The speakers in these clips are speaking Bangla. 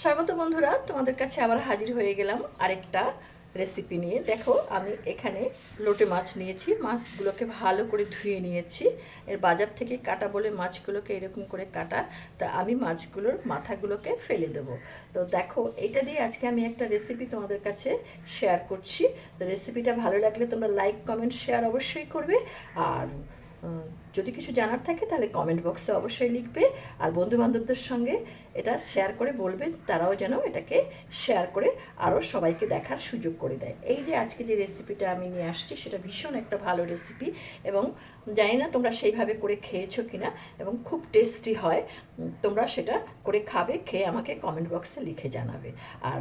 স্বাগত বন্ধুরা, তোমাদের কাছে আবার হাজির হয়ে গেলাম আরেকটা রেসিপি নিয়ে। দেখো, আমি এখানে লোটে মাছ নিয়েছি, মাছগুলোকে ভালো করে ধুয়ে নিয়েছি। এর বাজার থেকে কাটা বলে মাছগুলোকে এরকম করে কাটা, তা আমি মাছগুলোর মাথাগুলোকে ফেলে দেব। তো দেখো, এটা দিয়ে আজকে আমি একটা রেসিপি তোমাদের কাছে শেয়ার করছি। তো রেসিপিটা ভালো লাগলে তোমরা লাইক কমেন্ট শেয়ার অবশ্যই করবে। আর যদি কিছু জানার থাকে তাহলে কমেন্ট বক্সে অবশ্যই লিখবে আর বন্ধু বান্ধবদের সঙ্গে এটা শেয়ার করে বলবে, তারাও যেন এটাকে শেয়ার করে আরও সবাইকে দেখার সুযোগ করে দেয়। এই যে আজকে যে রেসিপিটা আমি নিয়ে আসছি, সেটা ভীষণ একটা ভালো রেসিপি এবং জানি না তোমরা সেইভাবে করে খেয়েছো কিনা এবং খুব টেস্টি হয় তোমরা সেটা করে খাবে, খেয়ে আমাকে কমেন্ট বক্সে লিখে জানাবে। আর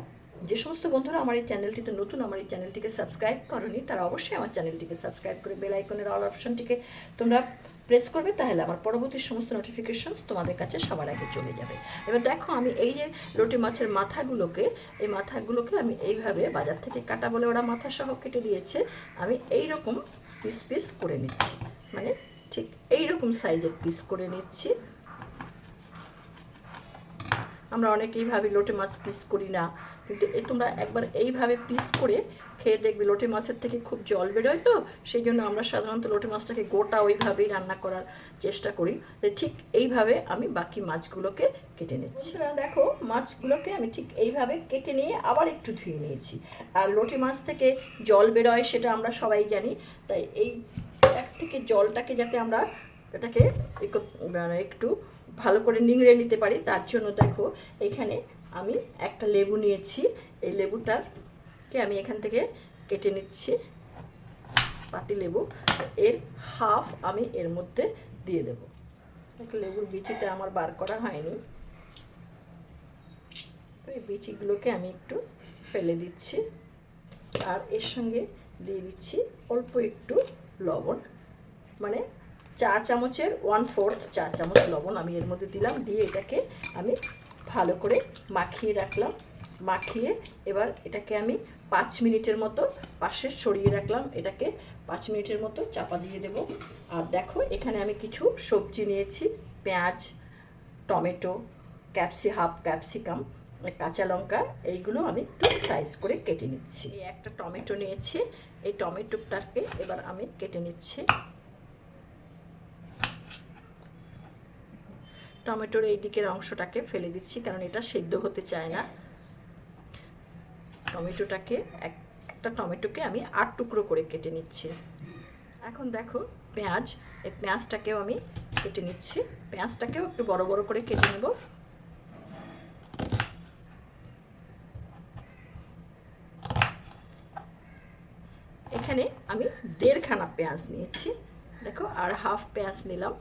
যে সমস্ত বন্ধুরা আমার এই চ্যানেলটিতে নতুন, আমার এই চ্যানেলটিকে সাবস্ক্রাইব করনি, তারা অবশ্যই আমার চ্যানেলটিকে সাবস্ক্রাইব করে বেল আইকনের অল অপশনটিকে তোমরা প্রেস করবে, তাহলে আমার পরবর্তী সমস্ত নোটিফিকেশনস তোমাদের কাছে সবার আগে চলে যাবে। এবার দেখো, আমি এই যে লোটে মাছের মাথাগুলোকে, এই মাথাগুলোকে আমি এইভাবে বাজার থেকে কাটা বলে ওরা মাথা সহ কেটে দিয়েছে, আমি এই রকম পিস পিস করে নিচ্ছি। মানে ঠিক এই রকম সাইজের পিস করে নিচ্ছি। আমরা অনেকেই ভাবি, লোটে মাছ পিস করি না। কিন্তু এই তোমরা একবার এইভাবে পিস করে খেয়ে দেখবে। লোটে মাছের থেকে খুব জল বেরোয় তো, সেই জন্য আমরা সাধারণত লোটে মাছটাকে গোটা ওইভাবেই রান্না করার চেষ্টা করি। ঠিক এইভাবে আমি বাকি মাছগুলোকে কেটে নিচ্ছি। দেখো, মাছগুলোকে আমি ঠিক এইভাবে কেটে নিয়ে আবার একটু ধুয়ে নিয়েছি। আর লোটে মাছ থেকে জল বেরোয় সেটা আমরা সবাই জানি, তাই এই এক থেকে জলটাকে যাতে আমরা এটাকে একটু- মানে একটু ভালো করে নিংড়ে নিতে পারি, তার জন্য দেখো, এখানে আমি একটা লেবু নিয়েছি। এই লেবুটাকে আমি এখান থেকে কেটে নিচ্ছি, পাতি লেবু। এর হাফ আমি এর মধ্যে দিয়ে দেব। দেখো লেবুর বিচিটা আমার বার করা হয়নি। তো এই বিচিগুলোকে আমি একটু ফেলে দিচ্ছি। আর এর সঙ্গে দিয়ে দিচ্ছি অল্প একটু লবণ। মানে চা চামচের ওয়ান ফোর্থ চা চামচ লবণ আমি এর মধ্যে দিলাম। দিয়ে এটাকে আমি ভালো করে মাখিয়ে রাখলাম। মাখিয়ে এবার এটাকে আমি পাঁচ মিনিটের মতো পাশে সরিয়ে রাখলাম। এটাকে পাঁচ মিনিটের মতো চাপা দিয়ে দেব। আর দেখো, এখানে আমি কিছু সবজি নিয়েছি। পেঁয়াজ, টমেটো, ক্যাপসি, হাফ ক্যাপসিকাম, কাঁচা লঙ্কা, এইগুলো আমি একটু সাইজ করে কেটে নিচ্ছি। একটা টমেটো নিয়েছি। এই টমেটোটাকে এবার আমি কেটে নিচ্ছি। টমেটোর এই দিকের অংশটাকে ফেলে দিচ্ছি, কারণ এটা সেদ্ধ হতে চায় না। টমেটোটাকে, এক- একটা টমেটোকে আমি আট টুকরো করে কেটে নিচ্ছি। এখন দেখো পেঁয়াজ, এই পেঁয়াজটাকেও আমি কেটে নিচ্ছি। পেঁয়াজটাকেও একটু বড় বড় করে কেটে নেব। এখানে আমি দেড়খানা পেঁয়াজ নিয়েছি। দেখো আর হাফ পেঁয়াজ নিলাম।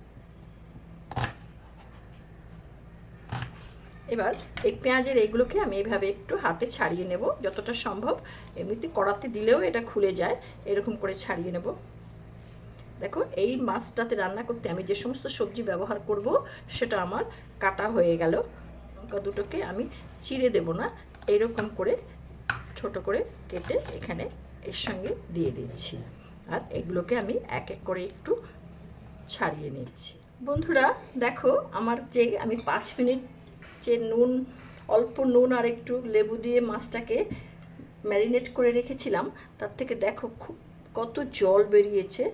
এবার এই পেঁয়াজের এইগুলোকে আমি এইভাবে একটু হাতে ছাড়িয়ে নেব, যতটা সম্ভব। এমনিতে কড়াতে দিলেও এটা খুলে যায়, এরকম করে ছাড়িয়ে নেব। দেখো, এই মাছটাতে রান্না করতে আমি যে সমস্ত সবজি ব্যবহার করব, সেটা আমার কাটা হয়ে গেল। লঙ্কা দুটোকে আমি চিড়ে দেব না, এরকম করে ছোট করে কেটে এখানে এর সঙ্গে দিয়ে দিচ্ছি। আর এগুলোকে আমি এক এক করে একটু ছাড়িয়ে নিচ্ছি। বন্ধুরা, দেখো, আমার যে আমি পাঁচ মিনিট যে নুন অল্প নুন আর একটু লেবু দিয়ে মাছটাকে ম্যারিনেট করে রেখেছিলাম। তার থেকে দেখো খুব কত জল বেরিয়েছে।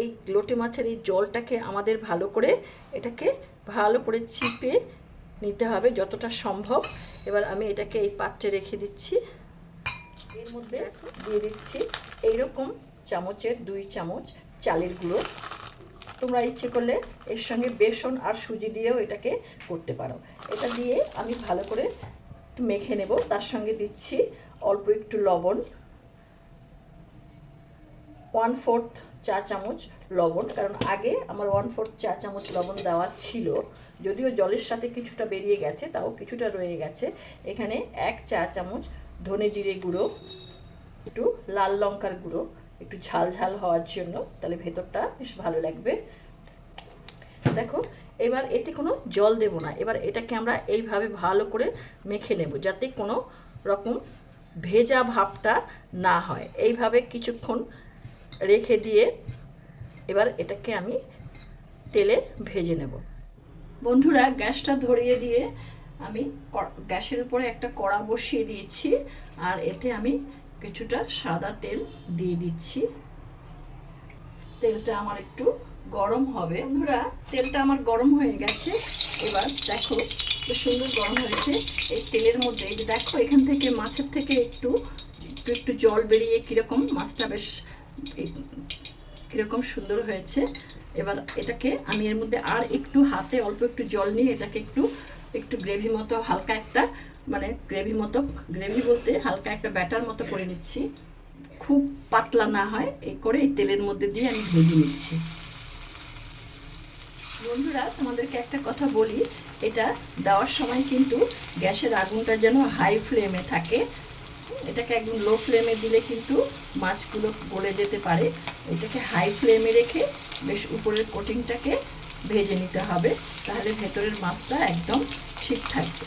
এই লোটে মাছের এই জলটাকে আমাদের ভালো করে এটাকে ভালো করে চিপে নিতে হবে যতটা সম্ভব। এবার আমি এটাকে এই পাত্রে রেখে দিচ্ছি। এর মধ্যে দিয়ে দিচ্ছি এইরকম চামচের দুই চামচ চালের গুঁড়ো। তোমরা ইচ্ছে করলে এর সঙ্গে বেসন আর সুজি দিয়েও এটাকে করতে পারো। এটা দিয়ে আমি ভালো করে মেখে নেব। তার সঙ্গে দিচ্ছি অল্প একটু লবণ। ওয়ান ফোর্থ চা চামচ লবণ। কারণ আগে আমার ওয়ান ফোর্থ চা চামচ লবণ দেওয়া ছিল। যদিও জলের সাথে কিছুটা বেরিয়ে গেছে, তাও কিছুটা রয়ে গেছে। এখানে এক চা চামচ ধনে জিরে গুঁড়ো, একটু লাল লঙ্কার গুঁড়ো একটু ঝাল ঝাল হওয়ার জন্য, তাহলে ভেতরটা বেশ ভালো লাগবে। দেখো, এবার এতে কোনো জল দেব না। এবার এটাকে আমরা এইভাবে ভালো করে মেখে নেব, যাতে কোনো রকম ভেজা ভাবটা না হয়। এইভাবে কিছুক্ষণ রেখে দিয়ে এবার এটাকে আমি তেলে ভেজে নেব। বন্ধুরা, গ্যাসটা ধরিয়ে দিয়ে আমি গ্যাসের উপরে একটা কড়া বসিয়ে দিয়েছি, আর এতে আমি কিছুটা সাদা তেল দিয়ে দিচ্ছি। তেলটা আমার একটু গরম হবে। বন্ধুরা, তেলটা আমার গরম হয়ে গেছে। এবার দেখো তো সুন্দর গরম হয়েছে। এই তেলের মধ্যে এই যে দেখো, এখান থেকে মাছের থেকে একটু একটু একটু জল বেরিয়ে কীরকম মাছটা বেশ কীরকম সুন্দর হয়েছে। এবার এটাকে আমি এর মধ্যে আর একটু হাতে অল্প একটু জল নিয়ে এটাকে একটু একটু গ্রেভি মতো হালকা একটা মানে গ্রেভি মতো গ্রেভি বলতে হালকা একটা ব্যাটার মতো করে নিচ্ছি। খুব পাতলা না হয়, এই করে এই তেলের মধ্যে দিয়ে আমি ভেজে নিচ্ছি। বন্ধুরা, তোমাদেরকে একটা কথা বলি, এটা দেওয়ার সময় কিন্তু গ্যাসের আগুনটা যেন হাই ফ্লেমে থাকে। এটাকে একদম লো ফ্লেমে দিলে কিন্তু মাছগুলো গলে যেতে পারে। এটাকে হাই ফ্লেমে রেখে বেশ উপরের কোটিংটাকে ভেজে নিতে হবে, তাহলে ভেতরের মাছটা একদম ঠিক থাকবে।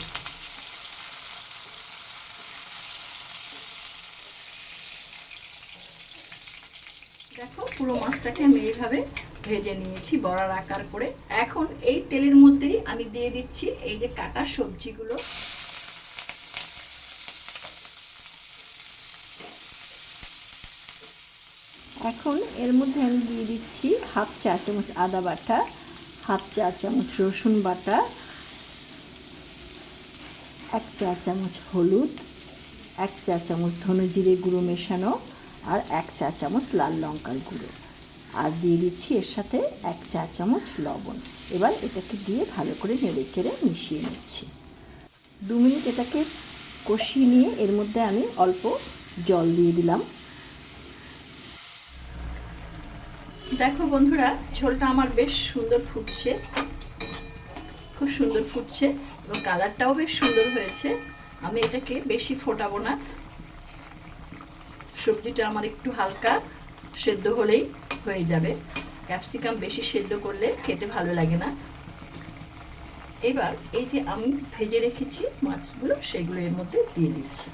দেখো পুরো মাছটাকে আমি এইভাবে ভেজে নিয়েছি বড়ার আকার করে। এখন এই তেলের মধ্যেই আমি দিয়ে দিচ্ছি এই যে কাটা সবজিগুলো। এখন এর মধ্যে আমি দিয়ে দিচ্ছি হাফ চা চামচ আদা বাটা, হাফ চা চামচ রসুন বাটা, এক চা চামচ হলুদ, এক চা চামচ ধনে জিরে গুঁড়ো মেশানো আর এক চা চামচ লাল লঙ্কার গুঁড়ো। আর দিয়ে দিচ্ছি এর সাথে এক চা চামচ লবণ। এবার এটাকে দিয়ে ভালো করে নেড়ে চেড়ে মিশিয়ে নিচ্ছি। দু মিনিট এটাকে কষিয়ে নিয়ে এর মধ্যে আমি অল্প জল দিয়ে দিলাম। দেখো বন্ধুরা, ঝোলটা আমার বেশ সুন্দর ফুটছে। খুব সুন্দর ফুটছে এবং কালারটাও বেশ সুন্দর হয়েছে। আমি এটাকে বেশি ফোটাবো না। সবজিটা আমার একটু হালকা সেদ্ধ হলেই হয়ে যাবে। ক্যাপসিকাম বেশি সেদ্ধ করলে খেতে ভালো লাগে না। এবার এই যে আমি ভেজে রেখেছি মাছগুলো, সেগুলো এর মধ্যে দিয়ে দিচ্ছি।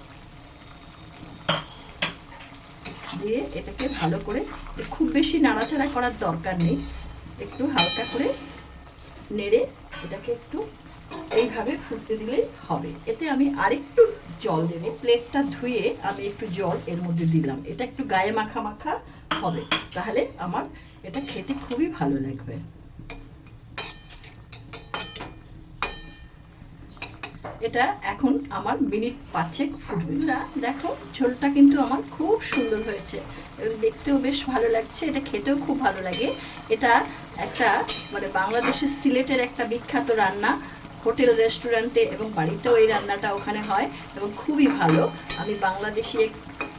দিয়ে এটাকে ভালো করে খুব বেশি নাড়াচাড়া করার দরকার নেই। একটু হালকা করে নেড়ে এটাকে একটু এইভাবে ফুটতে দিলেই হবে। এতে আমি আরেকটু জল দেবে। প্লেটটা ধুয়ে আমি একটু জল এর মধ্যে দিলাম। এটা একটু গায়ে মাখা মাখা হবে। তাহলে আমার এটা খেতে খুবই ভালো লাগবে। এটা এখন আমার মিনিট পাঁচেক ফুটবে। দেখো, ঝোলটা কিন্তু আমার খুব সুন্দর হয়েছে। এবং দেখতেও বেশ ভালো লাগছে, এটা খেতেও খুব ভালো লাগে। এটা একটা মানে বাংলাদেশের সিলেটের একটা বিখ্যাত রান্না, হোটেল, রেস্টুরেন্টে এবং বাড়িতেও এই রান্নাটা ওখানে হয় এবং খুবই ভালো। আমি বাংলাদেশি এক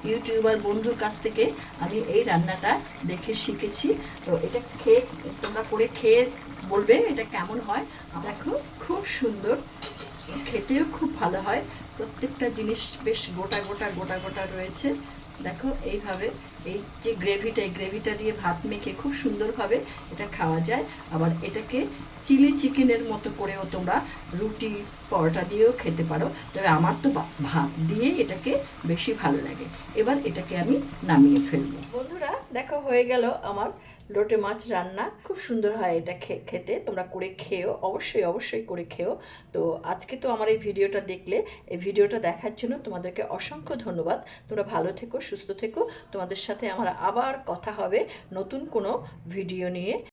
ইউটিউবার বন্ধুর কাছ থেকে আমি এই রান্নাটা দেখে শিখেছি। তো এটা খেয়ে, তোমরা করে খেয়ে বলবে এটা কেমন হয়। দেখো, খুব সুন্দর। খেতেও খুব ভালো হয়। প্রত্যেকটা জিনিস বেশ গোটা গোটা গোটা গোটা রয়েছে। দেখো, এইভাবে এই যে গ্রেভিটা, এই গ্রেভিটা দিয়ে ভাত মেখে খুব সুন্দরভাবে এটা খাওয়া যায়। আবার এটাকে চিলি চিকেনের মতো করেও তোমরা রুটি, পরোটা দিয়েও খেতে পারো। তবে আমার তো ভাত দিয়ে এটাকে বেশি ভালো লাগে। এবার এটাকে আমি নামিয়ে ফেলব। বন্ধুরা, দেখো হয়ে গেল আমার লোটে মাছ রান্না, খুব সুন্দর হয় এটা খেতে। তোমরা করে খেও, অবশ্যই অবশ্যই করে খেও। তো আজকে তো আমার এই ভিডিওটা দেখলে, এই ভিডিওটা দেখার জন্য তোমাদেরকে অসংখ্য ধন্যবাদ। তোমরা ভালো থেকো, সুস্থ থেকো। তোমাদের সাথে আমার আবার কথা হবে নতুন কোনো ভিডিও নিয়ে।